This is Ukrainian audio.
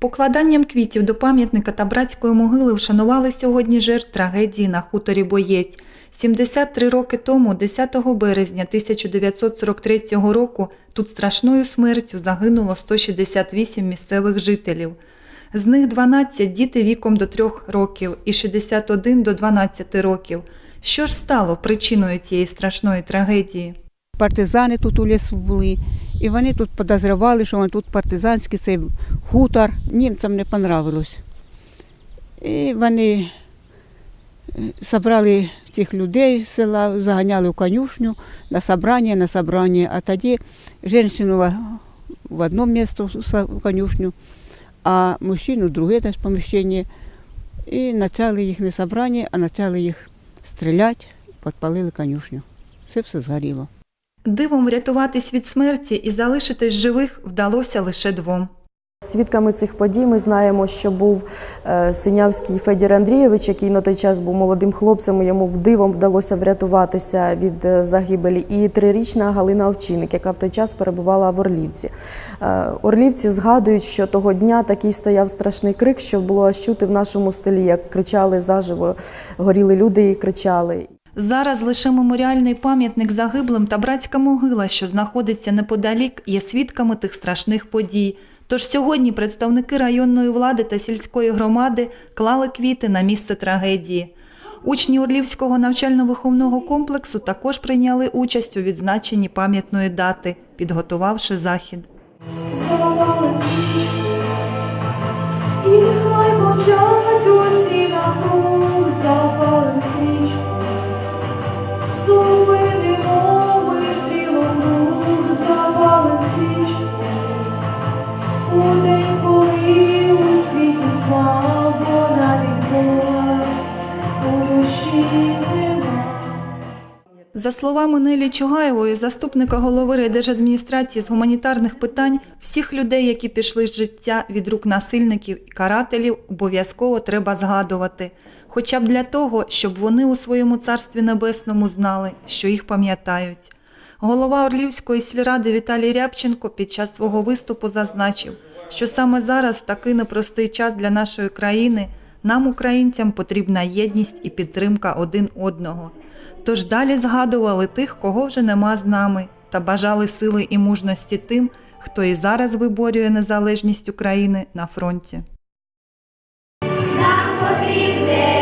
Покладанням квітів до пам'ятника та братської могили вшанували сьогодні жертв трагедії на хуторі Боєць. 73 роки тому, 10 березня 1943 року, тут страшною смертю загинуло 168 місцевих жителів. З них 12 – діти віком до 3 років і 61 до 12 років. Що ж стало причиною цієї страшної трагедії? Партизани тут у лісу були, і вони тут підозрювали, що тут партизанський цей хутор. Німцям не понравилось. І вони е, собрали цих людей з села, заганяли в конюшню на собрання, на собрання. А тоді жінку в- в одно місце в конюшню, а мужчину в друге теж поміщення. І почали їх не собрання, а почали їх стріляти, підпалили конюшню. Це все згоріло. Дивом врятуватись від смерті і залишитись живих вдалося лише двом. Свідками цих подій ми знаємо, що був е, Синявський Федір Андрійович, який на той час був молодим хлопцем. Йому вдивом вдалося врятуватися від е, загибелі. І трирічна Галина Овчинник, яка в той час перебувала в Орлівці. Е, Орлівці згадують, що того дня такий стояв страшний крик, що було аж чути в нашому стилі, як кричали заживо, горіли люди і кричали. Зараз лише меморіальний пам'ятник загиблим та братська могила, що знаходиться неподалік, є свідками тих страшних подій. Тож сьогодні представники районної влади та сільської громади клали квіти на місце трагедії. Учні Орлівського навчально-виховного комплексу також прийняли участь у відзначенні пам'ятної дати, підготувавши захід. За словами Нелі Чугаєвої, заступника голови райдержадміністрації з гуманітарних питань, всіх людей, які пішли з життя від рук насильників і карателів, обов'язково треба згадувати. Хоча б для того, щоб вони у своєму царстві небесному знали, що їх пам'ятають. Голова Орлівської сільради Віталій Рябченко під час свого виступу зазначив, що саме зараз, такий непростий час для нашої країни, нам, українцям, потрібна єдність і підтримка один одного. Тож далі згадували тих, кого вже нема з нами, та бажали сили і мужності тим, хто і зараз виборює незалежність України на фронті. Нам потрібне